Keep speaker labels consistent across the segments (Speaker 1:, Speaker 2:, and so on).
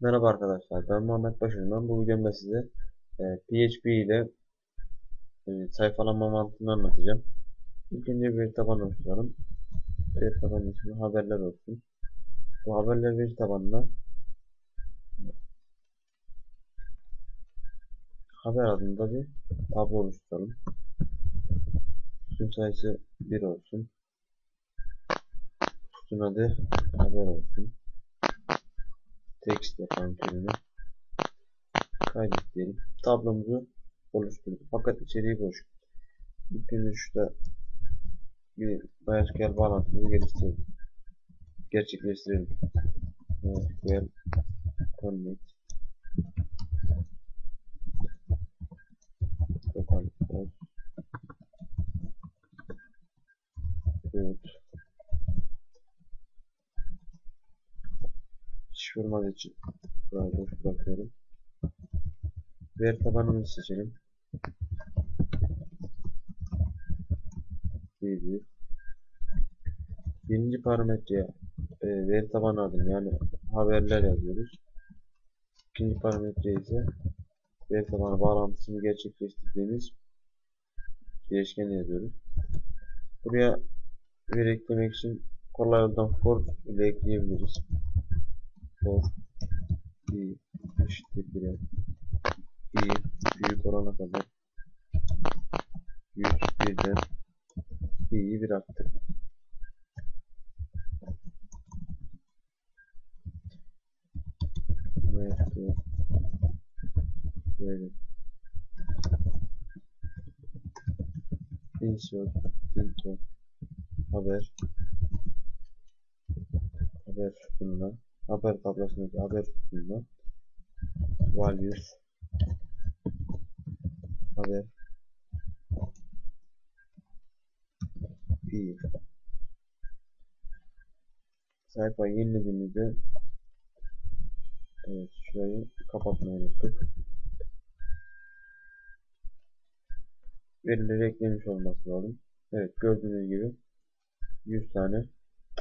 Speaker 1: Merhaba arkadaşlar, ben Muhammed Başarman. Bu videomda size e, PHP ile e, sayfalama mantığını anlatacağım. İlk önce bir taban oluşturalım. Bir tabanın ismi haberler olsun. Bu haberler veri tabanına haber adında bir tablo oluşturalım. Sütun sayısı 1 olsun. Sütun adı haber olsun text yapan türünü kaydet diyelim. Tablomuzu oluşturduk. Fakat içeriği boş. İlk şurada bir MySQL bağlantımızı geliştirelim. Gerçekleştirelim. MySQL connect şifrelama için burayı boş bırakıyorum. Veri tabanımızı seçelim. Bir Birinci parametreye e, veri tabanı adını yani haberler yazıyoruz. İkinci parametre ise veri tabanı bağlantısını gerçekleştirdiğimiz değişken yazıyoruz. Buraya veri eklemek için kolay yoldan for ile ekleyebiliriz for i eşittir 1'e i büyük olana kadar 101'den i'yi bir arttır. MySQL böyle insert into haber haber bununla haber tablosundaki haber sütununa values haber i sayfayı yenilediğimizde evet şurayı kapatmayı unuttuk. Verileri eklemiş olması lazım. Evet gördüğünüz gibi 100 tane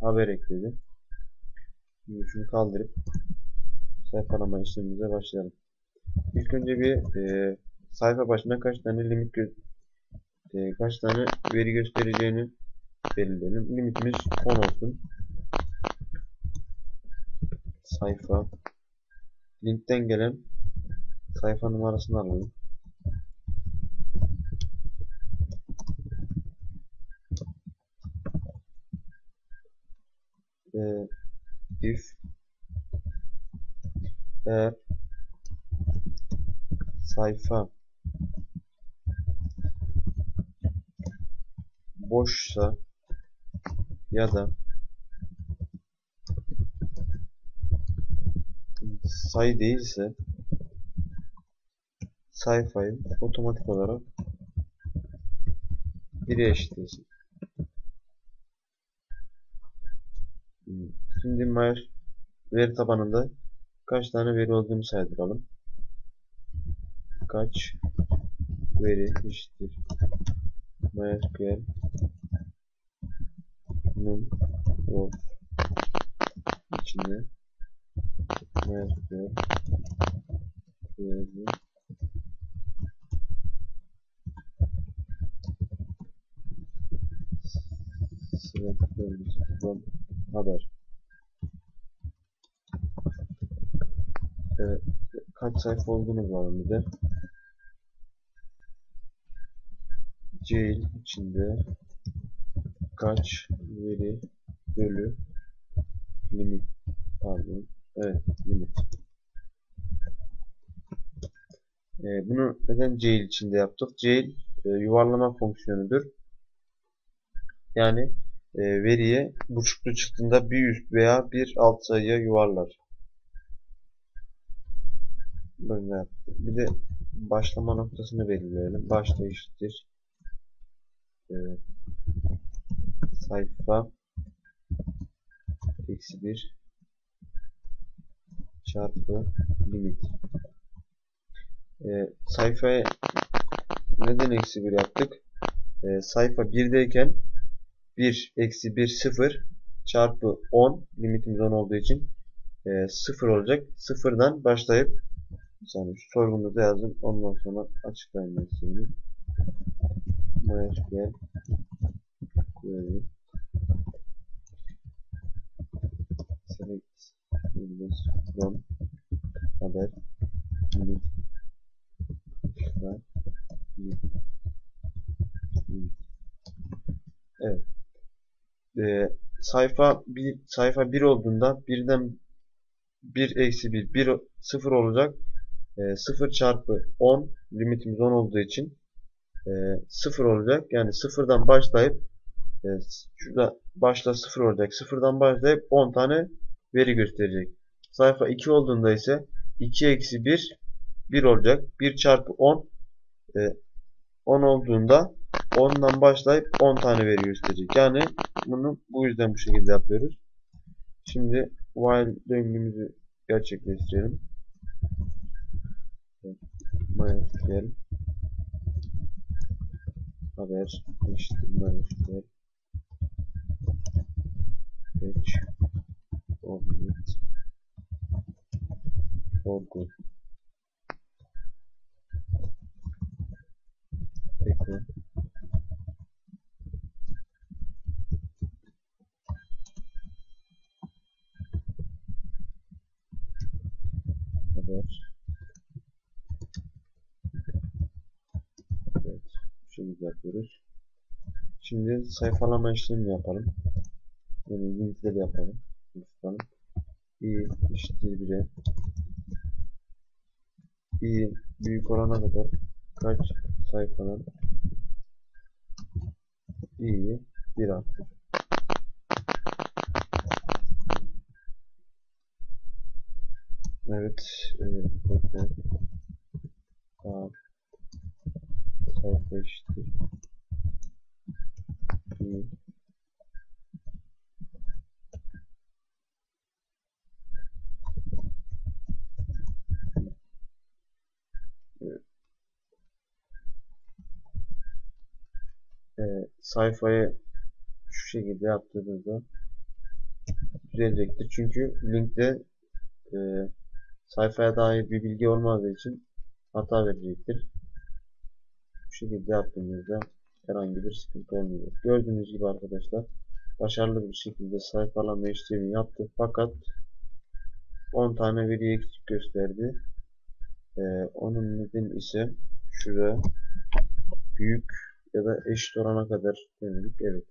Speaker 1: haber ekledi Şunu kaldırıp sayfalama işlemimize başlayalım. İlk önce bir e, sayfa başına kaç tane limit e, kaç tane veri göstereceğini belirleyelim. Limitimiz 10 olsun. Sayfa linkten gelen sayfa numarasını alalım. Sayfa boşsa ya da sayı değilse sayfayı otomatik olarak 1'e eşitlesin. Şimdi Myers veri tabanında kaç tane veri olduğunu saydıralım. Kaç veri eşittir? MySQL num of içinde MySQL query select from haber. E, kaç sayfa olduğunu bulalım bir de. Jail içinde kaç veri bölü limit? Pardon evet limit. E, bunu neden jail içinde yaptık? Jail e, yuvarlama fonksiyonudur. Yani e, veriye buçuklu çıktığında bir üst veya bir alt sayıya yuvarlar. Böyle yaptık. Bir de başlama noktasını belirleyelim. Başta Ee, sayfa eksi 1 çarpı limit. Ee, sayfaya neden eksi 1 yaptık? Ee, sayfa 1'deyken 1 eksi 1 0 çarpı 10 limitimiz 10 olduğu için e, sıfır olacak. Sıfırdan başlayıp bir saniye şu sorgumuzu yazın. Ondan sonra açıklayayım ben. MySQL query select windows from haber init extra init Evet. Ee, sayfa bir sayfa 1 olduğunda birden 1 eksi 1 1 0 olacak. E, 0 çarpı 10 limitimiz 10 olduğu için 0 olacak. Yani sıfırdan başlayıp e, şurada başta 0 olacak. Sıfırdan başlayıp 10 tane veri gösterecek. Sayfa 2 olduğunda ise 2 eksi 1 1 olacak. 1 çarpı 10 e, 10 olduğunda 10'dan başlayıp 10 tane veri gösterecek. Yani bunu bu yüzden bu şekilde yapıyoruz. Şimdi while döngümüzü gerçekleştirelim. MySQL haber MySQL fetch object for good. Echo haber yapıyoruz. Şimdi sayfalama işlemi yapalım. Yani linkleri yapalım. Lütfen i eşittir 1'e i büyük olana kadar kaç sayfadan? İ'yi 1 arttır. Evet, e, burada sayfa eşittir. E, sayfayı şu şekilde yaptığınızda düzelecektir. Çünkü linkte e, sayfaya dair bir bilgi olmadığı için hata verecektir. Bu şekilde yaptığımızda herhangi bir sıkıntı olmuyor. Gördüğünüz gibi arkadaşlar başarılı bir şekilde sayfalama işlemi yaptı. Fakat 10 tane veri eksik gösterdi. Ee, onun nedeni ise şurada büyük ya da eşit orana kadar denedik. Evet.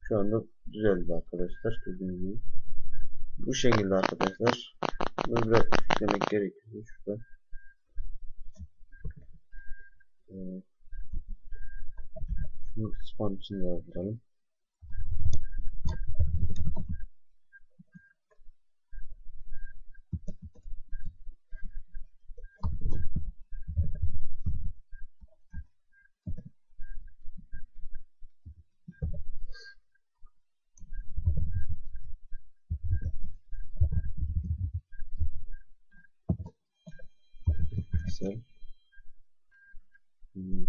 Speaker 1: Şu anda düzeldi arkadaşlar. Gördüğünüz gibi. Bu şekilde arkadaşlar. Biraz demek gerekiyor şurada. Ee, Şu sponsunu yazdıralım. Güzel. Hmm.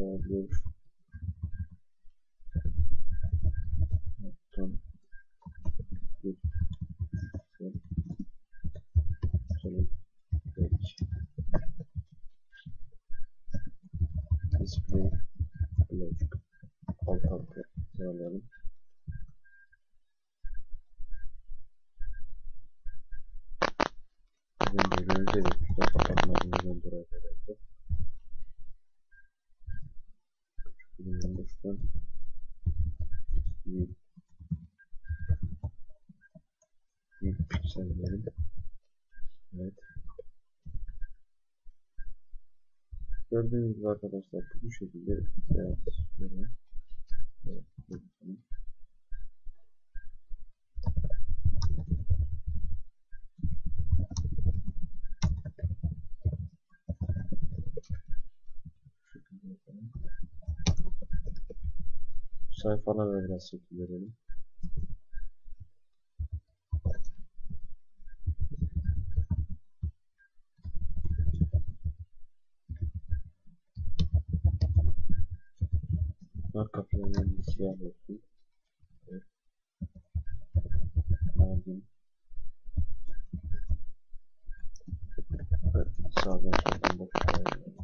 Speaker 1: Değerli Noktam. Bir. Display. Logic. Alt alta sıralayalım. Bizim bölümümüzde de kapatmadığımızdan dolayı herhalde. Şuradan büyük büyük piksellerin evet gördüğünüz gibi arkadaşlar bu şekilde evet, böyle. sayfalara biraz şekil verelim. Arka planını siyah olsun. Evet. Evet, sağdan soldan bakıyorum.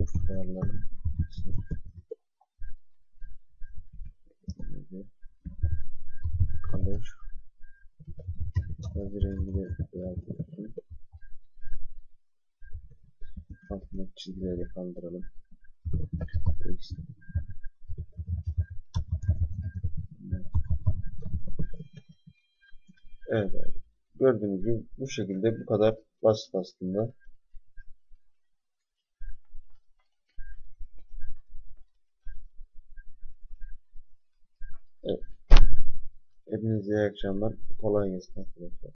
Speaker 1: Ayarlayalım. Böyle. Kalır. Yazı rengi de beyaz olsun. Altındaki çizgileri de kaldıralım. Evet. Gördüğünüz gibi bu şekilde bu kadar basit aslında. Hepinize iyi akşamlar. Kolay gelsin arkadaşlar.